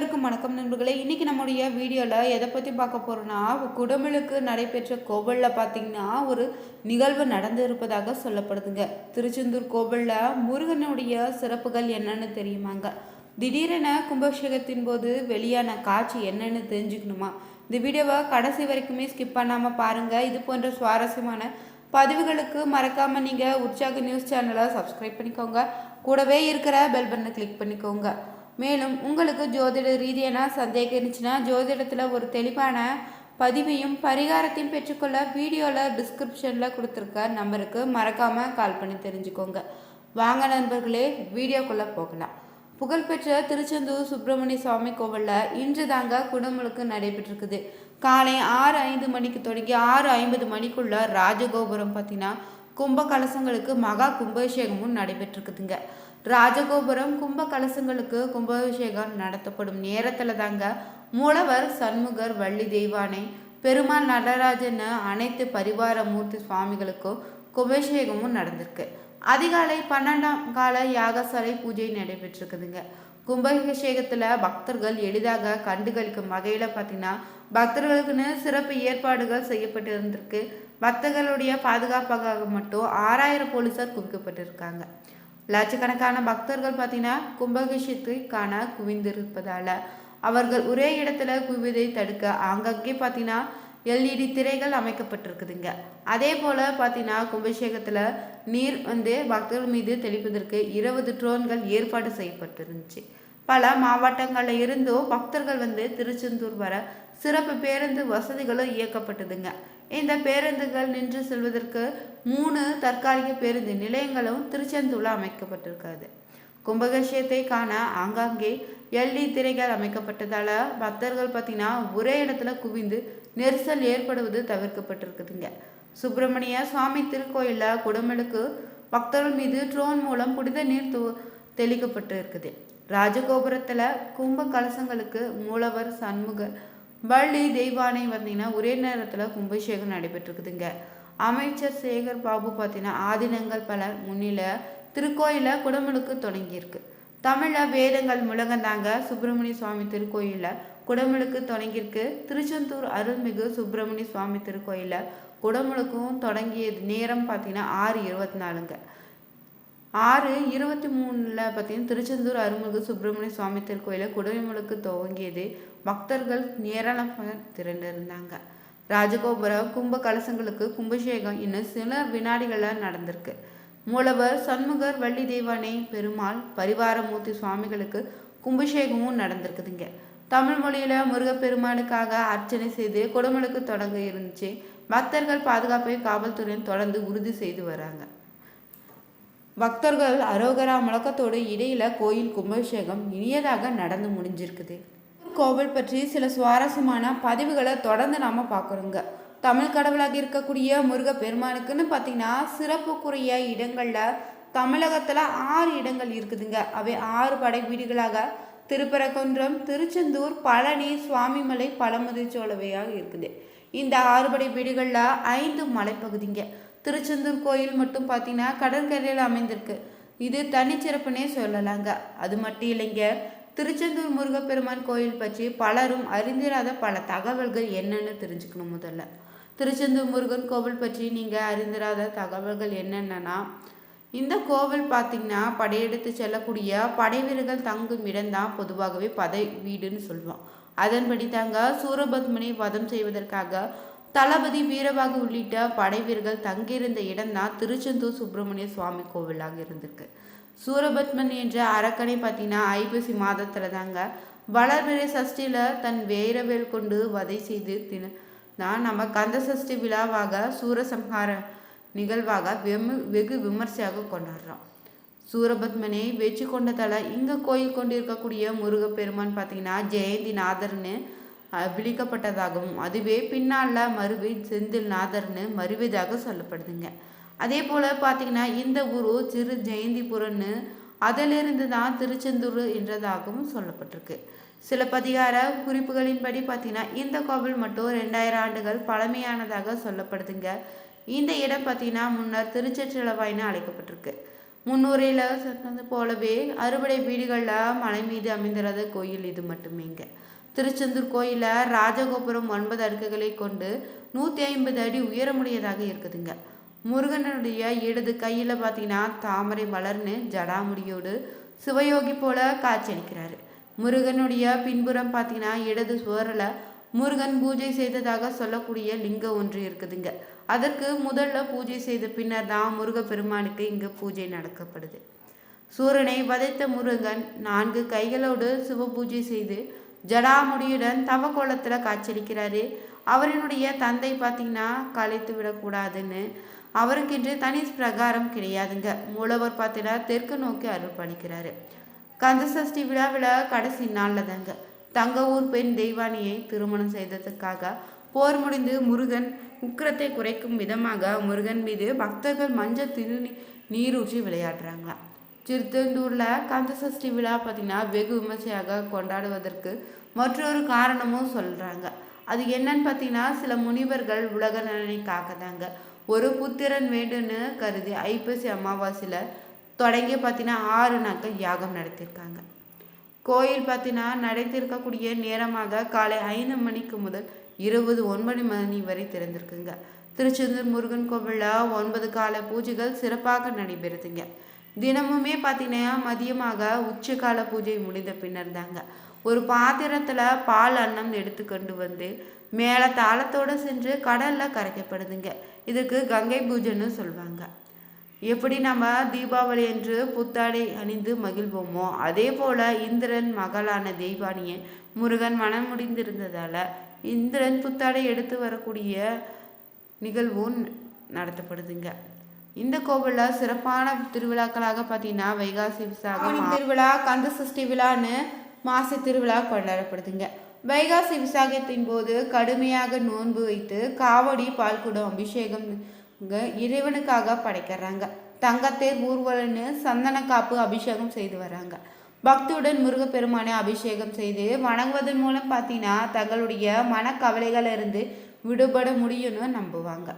அனைவருக்கும் வணக்கம் நண்பர்களே. இன்றைக்கி நம்முடைய வீடியோவில் எதை பற்றி பார்க்க போகிறோன்னா குடமிழுக்கு நடைபெற்ற கோவிலில் பார்த்தீங்கன்னா ஒரு நிகழ்வு நடந்து இருப்பதாக சொல்லப்படுதுங்க. திருச்செந்தூர் கோவிலில் முருகனுடைய சிறப்புகள் என்னன்னு தெரியுமாங்க? திடீரென கும்பாபிஷேகத்தின் போது வெளியான காட்சி என்னன்னு தெரிஞ்சுக்கணுமா? இந்த வீடியோவை கடைசி வரைக்குமே ஸ்கிப் பண்ணாமல் பாருங்கள் இது போன்ற சுவாரஸ்யமான பதிவுகளுக்கு மறக்காமல் நீங்கள் உற்சாக நியூஸ் சேனலை சப்ஸ்கிரைப் பண்ணிக்கோங்க. கூடவே இருக்கிற பெல் பட்டனை கிளிக் பண்ணிக்கோங்க. மேலும் உங்களுக்கு ஜோதிட ரீதியான சந்தேகம் இருந்துச்சுன்னா ஜோதிடத்தில் ஒரு தெளிவான பதிவையும் பரிகாரத்தையும் பெற்றுக்கொள்ள வீடியோவில் டிஸ்கிரிப்ஷனில் கொடுத்துருக்க நம்பருக்கு. மறக்காமல் கால் பண்ணி தெரிஞ்சுக்கோங்க. வாங்க நண்பர்களே வீடியோக்குள்ளே போகலாம். புகழ்பெற்ற திருச்செந்தூர் சுப்பிரமணிய சுவாமி கோவிலில் இன்று தாங்க குடமுழுக்கு நடைபெற்றிருக்குது. காலை ஆறு ஐந்து மணிக்கு தொடங்கி ஆறு ஐம்பது மணிக்குள்ளே ராஜகோபுரம் பார்த்தீங்கன்னா கும்ப கலசங்களுக்கு மகா கும்பாபிஷேகமும் நடைபெற்றிருக்குதுங்க. ராஜகோபுரம் கும்ப கலசங்களுக்கு கும்பாபிஷேகம் நடத்தப்படும் நேரத்தில் தாங்க மூலவர் சண்முகர் வள்ளி தெய்வானை பெருமாள் நடராஜன் அனைத்து பரிவார மூர்த்தி சுவாமிகளுக்கும் கும்பாபிஷேகமும் நடந்திருக்கு. அதிகாலை பன்னெண்டாம் கால யாகசாலை பூஜை நடைபெற்றிருக்குதுங்க. கும்பாபிஷேகத்தில் பக்தர்கள் எளிதாக கண்டுகளிக்கும் வகையில் பார்த்தீங்கன்னா பக்தர்களுக்குன்னு சிறப்பு ஏற்பாடுகள் செய்யப்பட்டு இருந்திருக்கு. பக்தர்களுடைய பாதுகாப்பாக மட்டும் ஆறாயிரம் போலீஸார் குவிக்கப்பட்டிருக்காங்க. லட்சக்கணக்கான பக்தர்கள் பார்த்தீங்கன்னா கும்பகிஷத்தை காண குவிந்திருப்பதால் அவர்கள் ஒரே இடத்துல குவிதை தடுக்க அங்கங்கே பார்த்தீங்கன்னா எல்இடி திரைகள் அமைக்கப்பட்டிருக்குதுங்க. அதே போல் பார்த்தீங்கன்னா கும்பாபிஷேகத்தில் நீர் வந்து பக்தர்கள் மீது தெளிப்பதற்கு இருபது ட்ரோன்கள் ஏற்பாடு செய்யப்பட்டிருந்துச்சு. பல மாவட்டங்களில் இருந்தும் பக்தர்கள் வந்து திருச்செந்தூர் வர சிறப்பு பேருந்து வசதிகளும் இயக்கப்பட்டதுங்க. இந்த பேருந்துகள் நின்று செல்வதற்கு மூணு தற்காலிக பேருந்து நிலையங்களும் திருச்செந்தூரில் அமைக்கப்பட்டிருக்காது கும்பகஷயத்தை காண ஆங்காங்கே எல்இ திரைகள் அமைக்கப்பட்டதால் பக்தர்கள் பார்த்தீங்கன்னா ஒரே இடத்துல குவிந்து நெரிசல் ஏற்படுவது தவிர்க்கப்பட்டிருக்குதுங்க. சுப்பிரமணிய சுவாமி திருக்கோயிலில் குடமெழுக்கு பக்தர்கள் மீது ட்ரோன் மூலம் புனித நீர் தெளிக்கப்பட்டு இருக்குது ராஜகோபுரத்தில் கும்ப கலசங்களுக்கு மூலவர் சண்முகர் வள்ளி தெய்வானை பார்த்தீங்கன்னா ஒரே நேரத்தில் கும்பாபிஷேகம் நடைபெற்றிருக்குதுங்க. அமைச்சர் சேகர் பாபு பார்த்தீங்கன்னா ஆதினங்கள் பலர் முன்னில திருக்கோயிலில் குடமுழுக்கு தொடங்கியிருக்கு. தமிழில் வேதங்கள் முழங்கந்தாங்க சுப்பிரமணிய சுவாமி திருக்கோயிலில். குடமுழுக்கு தொடங்கியிருக்கு. திருச்செந்தூர் அருள்மிகு சுப்பிரமணிய சுவாமி திருக்கோயிலில் குடமுழுக்கும் தொடங்கிய நேரம் பார்த்தீங்கன்னா ஆறு இருபத்தி நாலுங்க. ஆறு இருபத்தி மூணில் பார்த்தீங்கன்னா திருச்செந்தூர் அருள்மிகு சுப்பிரமணிய சுவாமி திருக்கோயிலில் குடவிமுழுக்கு துவங்கியது. பக்தர்கள் ஏராளமாக திரண்டிருந்தாங்க. ராஜகோபுர கும்ப கலசங்களுக்கு கும்பாபிஷேகம் இன்னும் சில வினாடிகளில் நடந்திருக்கு. மூலவர் சண்முகர் வள்ளி தெய்வானை பெருமாள் பரிவாரமூர்த்தி சுவாமிகளுக்கு கும்பாபிஷேகமும் நடந்திருக்குதுங்க. தமிழ் மொழியில் முருகப்பெருமானுக்காக அர்ச்சனை செய்து குடமுழுக்கு தொடங்க இருந்துச்சு. பக்தர்கள் பாதுகாப்பை காவல்துறையின் தொடர்ந்து உறுதி செய்து வராங்க. பக்தர்கள் அரோகரா முழக்கத்தோடு இடையில கோயில் கும்பாபிஷேகம் இனியதாக நடந்து முடிஞ்சிருக்குது. கோவில் பற்றி சில சுவாரஸ்யமான பதிவுகளை தொடர்ந்து நாம் பார்க்குறோங்க. தமிழ் கடவுளாக இருக்கக்கூடிய முருக பெருமானுக்குன்னு பார்த்தீங்கன்னா சிறப்புக்குரிய இடங்களில் தமிழகத்தில் ஆறு இடங்கள் இருக்குதுங்க. அவை ஆறு படை வீடுகளாக திருப்பரங்குன்றம் திருச்செந்தூர் பழனி சுவாமிமலை பழமுதிர்ச்சோலவையாக இருக்குது. இந்த ஆறுபடை வீடுகளில் ஐந்து மலைப்பகுதிங்க. திருச்செந்தூர் கோயில் மட்டும் பார்த்தீங்கன்னா கடற்கரையில் அமைந்திருக்கு. இது தனிச்சிறப்புனே சொல்லலாங்க. அது மட்டும் இல்லைங்க. திருச்செந்தூர் முருகப்பெருமான் கோயில் பற்றி பலரும் அறிந்திராத பல தகவல்கள் என்னென்னு தெரிஞ்சுக்கணும் முதல்ல. திருச்செந்தூர் முருகன் கோவில் பற்றி நீங்கள் அறிந்திராத தகவல்கள் என்னென்னா இந்த கோவில் பார்த்திங்கன்னா படையெடுத்து செல்லக்கூடிய படை வீரர்கள் தங்கும் இடம்தான் பொதுவாகவே படை வீடுன்னு சொல்லுவோம். அதன்படி தாங்க சூரபத்மனை வதம் செய்வதற்காக தளபதி வீரபாகு உள்ளிட்ட படைவீர்கள் தங்கியிருந்த தங்கியிருந்த இடம்தான் திருச்செந்தூர் சுப்பிரமணிய சுவாமி கோவிலாக இருந்திருக்கு. சூரபத்மன் என்ற அரக்கனை பார்த்தீங்கன்னா ஐப்பசி மாதத்தில் தாங்க வளர்பிறை சஷ்டியில் தன் வேரவேல் கொண்டு வதை செய்து தின தான் நம்ம கந்த சஷ்டி விழாவாக சூரசம்ஹார நிகழ்வாக வெமு வெகு விமர்சையாக கொண்டாடுறோம். சூரபத்மனை வெற்றி கொண்டதால் இங்கே கோயில் கொண்டிருக்கக்கூடிய முருகப்பெருமான் பார்த்தீங்கன்னா ஜெயந்தி நாதர்னு விழிக்கப்பட்டதாகவும் அதுவே பின்னால் மருவி செந்தில் நாதர்னு மருவிதாக சொல்லப்படுதுங்க. அதே போல் பார்த்தீங்கன்னா இந்த ஊர் சிறு ஜெயந்திபுரம்னு அதிலிருந்து தான் திருச்செந்தூர் என்றதாகவும் சொல்லப்பட்டிருக்கு. சிலப்பதிகார குறிப்புகளின்படி பார்த்தீங்கன்னா இந்த கோவில் மட்டும் ரெண்டாயிரம் ஆண்டுகள் பழமையானதாக சொல்லப்படுதுங்க. இந்த இடம் பார்த்தீங்கன்னா முன்னர் திருச்செற்றிலவாயின்னு அழைக்கப்பட்டிருக்கு. முன்னுரையில் சொன்னது போலவே அறுபடை வீடுகளில் மலை மீது அமைந்திராத கோயில் இது மட்டுமேங்க. திருச்செந்தூர் கோயிலில் ராஜகோபுரம் ஒன்பது அடுக்குகளை கொண்டு நூற்றி ஐம்பது அடி உயரமுடையதாக இருக்குதுங்க. முருகனுடைய இடது கையில் பார்த்தீங்கன்னா தாமரை மலர்னு ஜடாமுடியோடு சிவயோகி போல காட்சியளிக்கிறாரு. முருகனுடைய பின்புறம் பார்த்தீங்கன்னா இடது சுவரில் முருகன் பூஜை செய்ததாக சொல்லக்கூடிய லிங்கம் ஒன்று இருக்குதுங்க. அதற்கு முதல்ல பூஜை செய்த பின்னர் தான் முருக பெருமானுக்கு இங்கு பூஜை நடக்கப்படுது. சூரனை வதைத்த முருகன் நான்கு கைகளோடு சிவ பூஜை செய்து ஜடாமுடியுடன் தவ கோலத்தில் காட்சியளிக்கிறாரு. அவரினுடைய தந்தை பார்த்தீங்கன்னா கலைத்து விடக்கூடாதுன்னு. அவருக்கென்று தனி பிரகாரம் கிடையாதுங்க. மூலவர் பார்த்தீங்கன்னா தெற்கு நோக்கி அருள்பளிக்கிறாரு கந்தசஷ்டி விழாவில் கடைசி நாளில் தாங்க தங்க ஊர் பெண் தெய்வானியை திருமணம் செய்ததுக்காக போர் முடிந்து முருகன் உக்கிரத்தை குறைக்கும் விதமாக முருகன் மீது பக்தர்கள் மஞ்சள் திரு நீரூற்றி விளையாடுறாங்களாம். சிறுத்தந்தூரில் கந்தசஷ்டி விழா பார்த்திங்கன்னா வெகு விமர்சையாக கொண்டாடுவதற்கு மற்றொரு காரணமும் சொல்கிறாங்க அது என்னன்னு பார்த்தீங்கன்னா சில முனிவர்கள் உலக நலனைக்காக தாங்க ஒரு புத்திரன் வேண்டும்னு கருதி ஐப்பசி அமாவாசையில் தொடங்கி பார்த்தீங்கன்னா ஆறு நாட்கள் யாகம் நடத்தியிருக்காங்க கோயில் பார்த்தீங்கன்னா நடத்திருக்கக்கூடிய நேரமாக காலை ஐந்து மணிக்கு முதல் இருபது ஒன்பது மணி வரை திறந்திருக்குங்க. திருச்செந்தூர் முருகன் கோவிலில் ஒன்பது கால பூஜைகள் சிறப்பாக நடைபெறுதுங்க. தினமுமே பார்த்தீங்கன்னா மதியமாக உச்சகால பூஜை முடிந்த பின்னர் தாங்க. ஒரு பாத்திரத்தில் பால் அன்னம் எடுத்து கொண்டு வந்து மேலே தாளத்தோடு சென்று கடலில் கரைக்கப்படுதுங்க. இதுக்கு கங்கை பூஜைன்னு சொல்லுவாங்க எப்படி நம்ம தீபாவளி என்று புத்தாடை அணிந்து மகிழ்வோமோ அதே போல் இந்திரன் மகளான தெய்வானியை முருகன் மனம் முடிந்திருந்ததால் இந்திரன் புத்தாடை எடுத்து வரக்கூடிய நிகழ்வும் நடத்தப்படுதுங்க. இந்த கோவிலில் சிறப்பான திருவிழாக்களாக பார்த்தீங்கன்னா வைகாசி விசாகம் திருவிழா கந்த சஷ்டி விழான்னு மாச திருவிழா கொண்டாடப்படுதுங்க. வைகாசி விசாகத்தின் போது கடுமையாக நோன்பு வைத்து காவடி பால்குடம் அபிஷேகம் இறைவனுக்காக படைக்கிறாங்க. தங்கத்தேர் ஊர்வலன்னு சந்தன காப்பு அபிஷேகம் செய்து வராங்க. பக்தியுடன் முருகப்பெருமானை அபிஷேகம் செய்து வணங்குவதன் மூலம் பார்த்தீங்கன்னா தங்களுடைய மனக்கவலைகள் இருந்து விடுபட முடியும்னு நம்புவாங்க.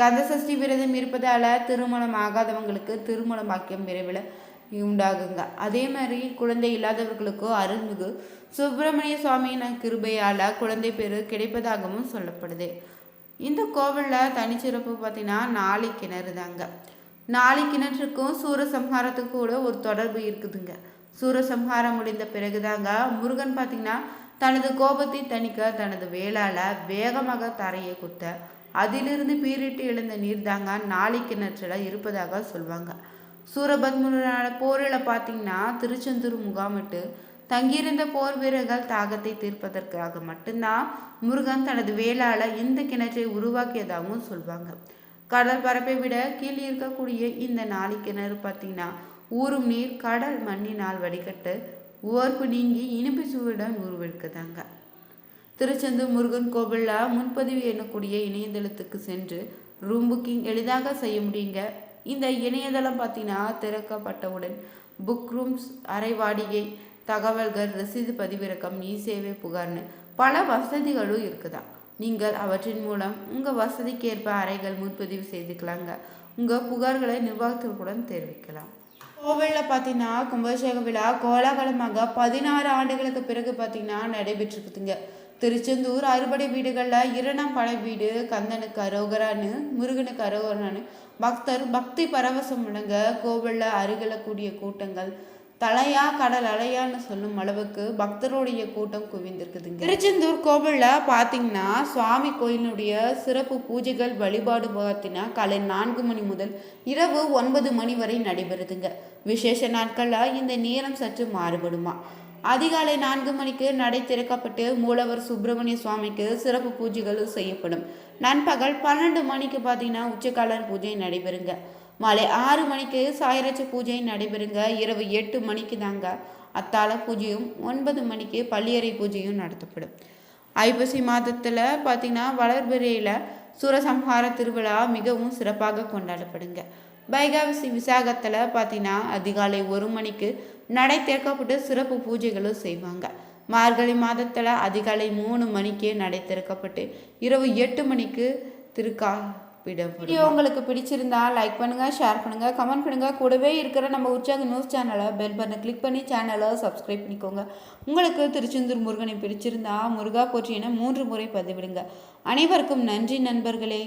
கந்தசஷ்டி விரதம் இருப்பதால் திருமணம் ஆகாதவங்களுக்கு திருமண பாக்கியம் விரைவில் உண்டாகுங்க. அதே மாதிரி குழந்தை இல்லாதவர்களுக்கோ அருள்மிகு. சுப்பிரமணிய சுவாமியின் கிருபையால் குழந்தை பேரு கிடைப்பதாகவும் சொல்லப்படுது. இந்த கோவிலில் தனிச்சிறப்பு பார்த்தீங்கன்னா நாளை கிணறு தாங்க நாளை கிணற்றுக்கும் சூரசம்ஹாரத்துக்கும் கூட ஒரு தொடர்பு இருக்குதுங்க. சூரசம்ஹாரம் முடிந்த பிறகுதாங்க முருகன் பார்த்தீங்கன்னா தனது கோபத்தை தணிக்க தனது வேளால் வேகமாக தரையை குத்த அதிலிருந்து பீரிட்டு எழுந்த நீர்தாங்க நாளை கிணற்றில் இருப்பதாக சொல்லுவாங்க சூரபத்மனோட போரில் பார்த்தீங்கன்னா திருச்செந்தூர் முகாமிட்டு தங்கியிருந்த போர் வீரர்கள் தாகத்தை தீர்ப்பதற்காக மட்டும்தான் முருகன் தனது வேளால இந்த கிணற்றை உருவாக்கியதாகவும் சொல்லுவாங்க கடல் பரப்பை விட கீழே இருக்கக்கூடிய இந்த நாளை கிணறு பார்த்தீங்கன்னா ஊறும் நீர் கடல் மண்ணினால் வடிகட்டு உவர்ப்பு நீங்கி இனிப்பு சுவையுடன் உருவெடுக்குதாங்க. திருச்செந்தூர் முருகன் கோவிலில் முன்பதிவு எண்ணக்கூடிய இணையதளத்துக்கு சென்று ரூம் புக்கிங் எளிதாக செய்ய முடியுங்க. இந்த இணையதளம் பார்த்தீங்கன்னா திறக்கப்பட்டவுடன் புக் ரூம்ஸ் அறை வாடிகை தகவல்கள் ரசீது பதிவிறக்கம் இ சேவை புகார்னு பல வசதிகளும் இருக்குதா? நீங்கள் அவற்றின் மூலம் உங்கள் வசதிக்கேற்ப அறைகள் முன்பதிவு செய்துக்கலாங்க. உங்கள் புகார்களை நிர்வாகத்திற்குடன் தெரிவிக்கலாம். கோவிலில் பார்த்தீங்கன்னா கும்பாபிஷேக விழா கோலாகலமாக பதினாறு ஆண்டுகளுக்கு பிறகு பார்த்தீங்கன்னா நடைபெற்றிருக்குதுங்க. திருச்செந்தூர் அறுபடை வீடுகளில் இரண்டாம் படை வீடு கந்தனுக்கு அரோகரான்னு முருகனுக்கு அரோகரான்னு பக்தர் பக்தி பரவசம் முழங்க கோவிலில் அருகிலக்கூடிய கூட்டங்கள் தலையா கடல் அலையான்னு சொல்லும் அளவுக்கு பக்தருடைய கூட்டம் குவிந்திருக்குதுங்க. திருச்செந்தூர் கோவிலில் பார்த்தீங்கன்னா சுவாமி கோயிலுடைய சிறப்பு பூஜைகள் வழிபாடு பார்த்தீங்கன்னா காலை நான்கு மணி முதல் இரவு ஒன்பது மணி வரை நடைபெறுதுங்க. விசேஷ நாட்களில் இந்த நேரம் சற்று மாறுபடுமா? அதிகாலை நான்கு மணிக்கு நடை திறக்கப்பட்டு மூலவர் சுப்பிரமணிய சுவாமிக்கு சிறப்பு பூஜைகளும் செய்யப்படும். நண்பகல் பன்னெண்டு மணிக்கு பார்த்தீங்கன்னா உச்சக்காலர் பூஜை நடைபெறுங்க. மாலை ஆறு மணிக்கு சாயராட்சி பூஜை நடைபெறுங்க. இரவு எட்டு மணிக்கு தாங்க அத்தாள பூஜையும் ஒன்பது மணிக்கு பள்ளியறை பூஜையும் நடத்தப்படும். ஐப்பசி மாதத்தில் பார்த்திங்கன்னா வளர்பிறையில் சூரசம்ஹார திருவிழா மிகவும் சிறப்பாக கொண்டாடப்படுங்க. வைகாசி விசாகத்தில் பார்த்தீங்கன்னா அதிகாலை ஒரு மணிக்கு நடை திறக்கப்பட்டு சிறப்பு பூஜைகளும் செய்வாங்க. மார்கழி மாதத்தில் அதிகாலை மூணு மணிக்கே நடை திறக்கப்பட்டு இரவு எட்டு மணிக்கு திருக்கா வீடியோ உங்களுக்கு பிடிச்சிருந்தா லைக் பண்ணுங்கள் ஷேர் பண்ணுங்கள் கமெண்ட் பண்ணுங்கள் கூடவே இருக்கிற நம்ம உற்சாக நியூஸ் சேனலை பெல் பட்டனை கிளிக் பண்ணி சேனலை சப்ஸ்கிரைப் பண்ணிக்கோங்க. உங்களுக்கு திருச்செந்தூர் முருகனை பிடிச்சிருந்தா முருகா போற்றி மூன்று முறை பதிவிடுங்க. அனைவருக்கும் நன்றி நண்பர்களே.